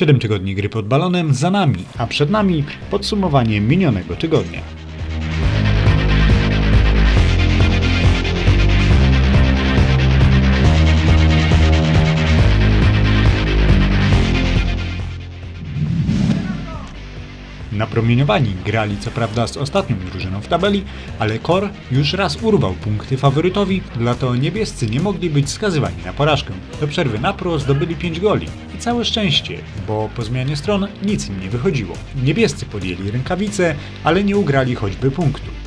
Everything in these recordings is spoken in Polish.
7 tygodni gry pod balonem za nami, a przed nami podsumowanie minionego tygodnia. Napromieniowani grali co prawda z ostatnią drużyną w tabeli, ale Kor już raz urwał punkty faworytowi, dla to niebiescy nie mogli być skazywani na porażkę. Do przerwy na pro zdobyli 5 goli. I całe szczęście, bo po zmianie stron nic im nie wychodziło. Niebiescy podjęli rękawice, ale nie ugrali choćby punktu.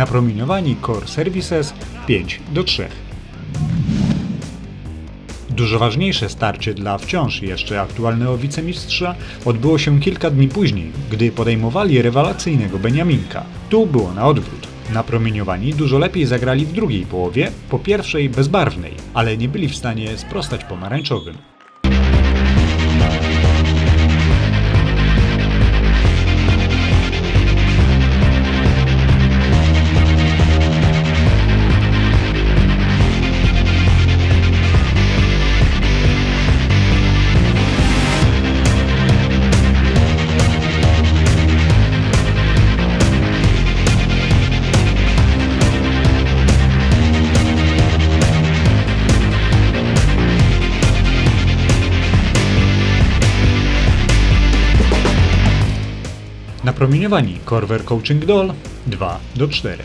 Napromieniowani Core Services 5 do 3. Dużo ważniejsze starcie dla wciąż jeszcze aktualnego wicemistrza odbyło się kilka dni później, gdy podejmowali rewelacyjnego Beniaminka. Tu było na odwrót. Napromieniowani dużo lepiej zagrali w drugiej połowie, po pierwszej bezbarwnej, ale nie byli w stanie sprostać pomarańczowym. Napromieniowani Corver Coaching Doll 2 do 4.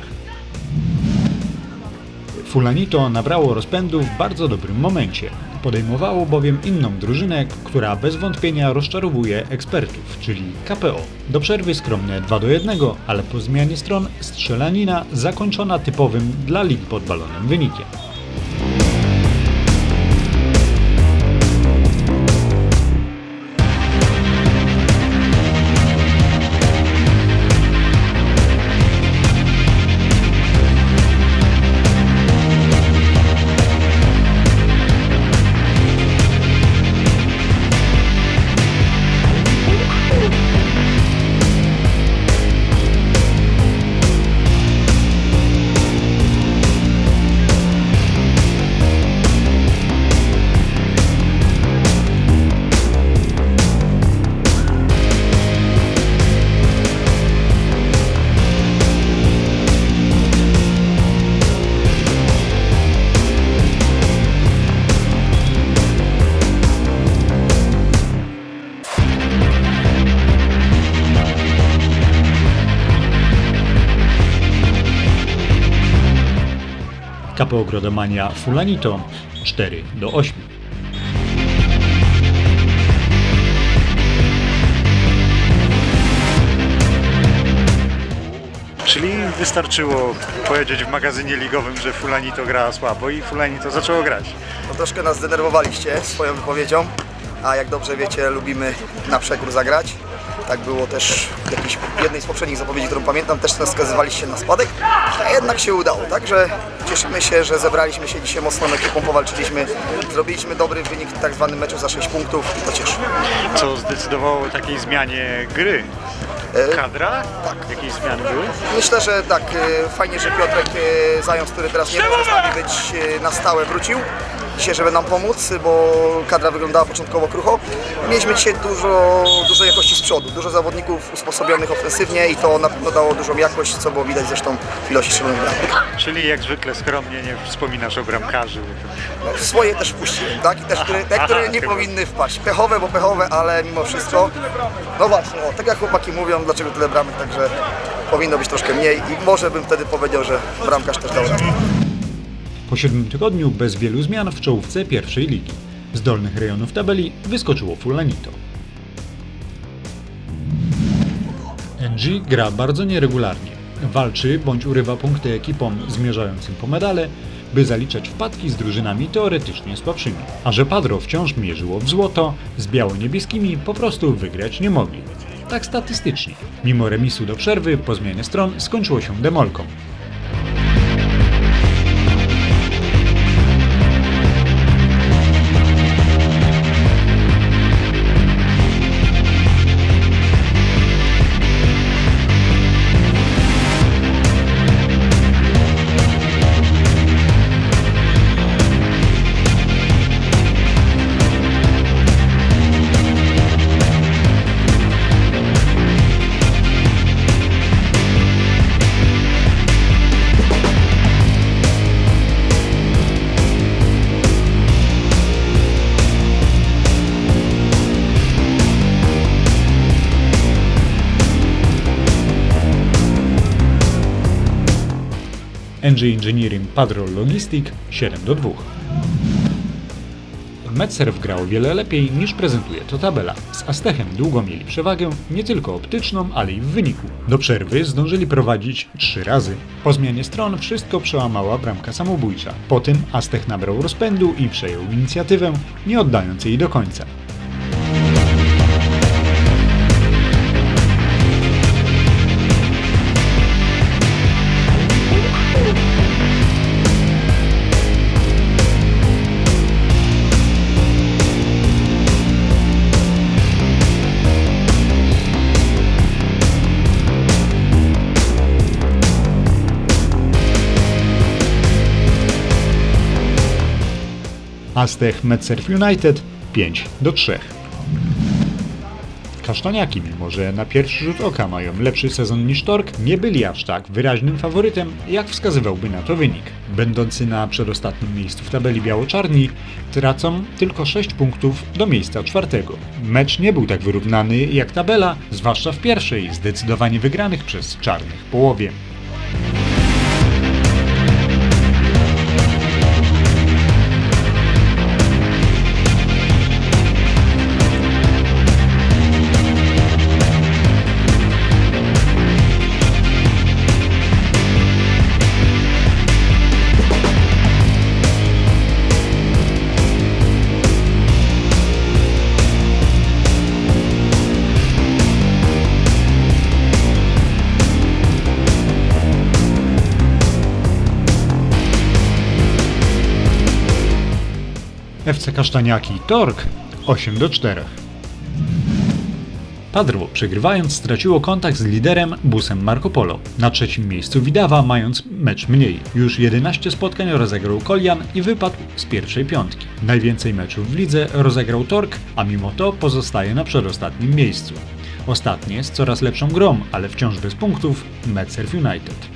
Fulanito nabrało rozpędu w bardzo dobrym momencie. Podejmowało bowiem inną drużynę, która bez wątpienia rozczarowuje ekspertów, czyli KPO. Do przerwy skromne 2 do 1, ale po zmianie stron strzelanina zakończona typowym dla lig pod balonem wynikiem. KPO Grodomania Fulanito 4 do 8. Czyli wystarczyło powiedzieć w magazynie ligowym, że Fulani to gra słabo i Fulani to zaczęło grać. No troszkę nas zdenerwowaliście swoją wypowiedzią, a jak dobrze wiecie, lubimy na przekór zagrać. Tak było też w jakiejś jednej z poprzednich zapowiedzi, którą pamiętam, też nas skazywaliście na spadek, a jednak się udało. Także cieszymy się, że zebraliśmy się dzisiaj mocną ekipą, powalczyliśmy, zrobiliśmy dobry wynik w tak zwanym meczu za 6 punktów i to cieszy. Co zdecydowało o takiej zmianie gry? E, Kadra? Tak. Jakieś zmiany były? Myślę, że tak, e, fajnie, że Piotrek e, Zając, który teraz nie może z nami być na stałe, wrócił. Dzisiaj, żeby nam pomóc, bo kadra wyglądała początkowo krucho. Mieliśmy dzisiaj dużo, dużo jakości z przodu, dużo zawodników usposobionych ofensywnie i to na pewno dało dużą jakość, co było widać zresztą w ilości strzelonych bramek. Czyli jak zwykle skromnie nie wspominasz o bramkarzu. No, swoje też wpuściłem, tak? I też które, te, które Aha, nie chyba. powinny wpaść. Pechowe, bo pechowe, ale mimo wszystko. No właśnie, o, tak jak chłopaki mówią, dlaczego tyle bramek, także powinno być troszkę mniej i może bym wtedy powiedział, że bramkarz też dał. Po siódmym tygodniu bez wielu zmian w czołówce pierwszej ligi. Z dolnych rejonów tabeli wyskoczyło Fulanito. NG gra bardzo nieregularnie. Walczy bądź urywa punkty ekipom zmierzającym po medale, by zaliczać wpadki z drużynami teoretycznie słabszymi. A że Padro wciąż mierzyło w złoto, z biało-niebieskimi po prostu wygrać nie mogli. Tak statystycznie. Mimo remisu do przerwy, po zmianie stron skończyło się demolką. NG Engineering Padrol Logistic 7 do 2. Metserv grał wiele lepiej niż prezentuje to tabela. Z Astechem długo mieli przewagę, nie tylko optyczną, ale i w wyniku. Do przerwy zdążyli prowadzić trzy razy. Po zmianie stron wszystko przełamała bramka samobójcza. Po tym Astech nabrał rozpędu i przejął inicjatywę, nie oddając jej do końca. Astech Metserv United 5 do 3. Kasztaniaki, mimo że na pierwszy rzut oka mają lepszy sezon niż Tork, nie byli aż tak wyraźnym faworytem, jak wskazywałby na to wynik. Będący na przedostatnim miejscu w tabeli biało-czarni, tracą tylko 6 punktów do miejsca czwartego. Mecz nie był tak wyrównany jak tabela, zwłaszcza w pierwszej, zdecydowanie wygranych przez czarnych połowie. FC Kasztaniaki Tork 8 do 4. Padro, przegrywając, straciło kontakt z liderem busem Marco Polo. Na trzecim miejscu Widawa, mając mecz mniej. Już 11 spotkań rozegrał Kolian i wypadł z pierwszej piątki. Najwięcej meczów w lidze rozegrał Tork, a mimo to pozostaje na przedostatnim miejscu. Ostatnie z coraz lepszą grą, ale wciąż bez punktów, Metserv United.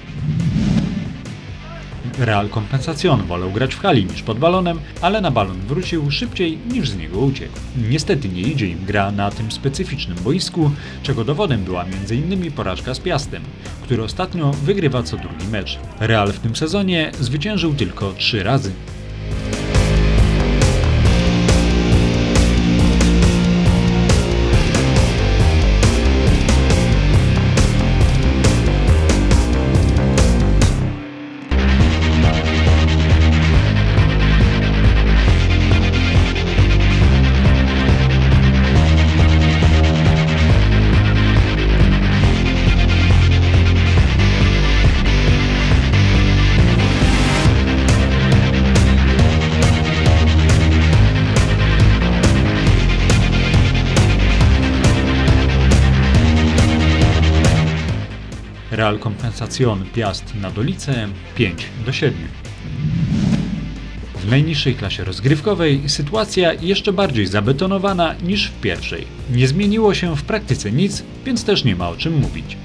Real Compensation wolał grać w hali niż pod balonem, ale na balon wrócił szybciej niż z niego uciekł. Niestety nie idzie im gra na tym specyficznym boisku, czego dowodem była m.in. porażka z Piastem, który ostatnio wygrywa co drugi mecz. Real w tym sezonie zwyciężył tylko trzy razy. Real Compensation Piast na Dolice 5 do 7. W najniższej klasie rozgrywkowej sytuacja jeszcze bardziej zabetonowana niż w pierwszej. Nie zmieniło się w praktyce nic, więc też nie ma o czym mówić.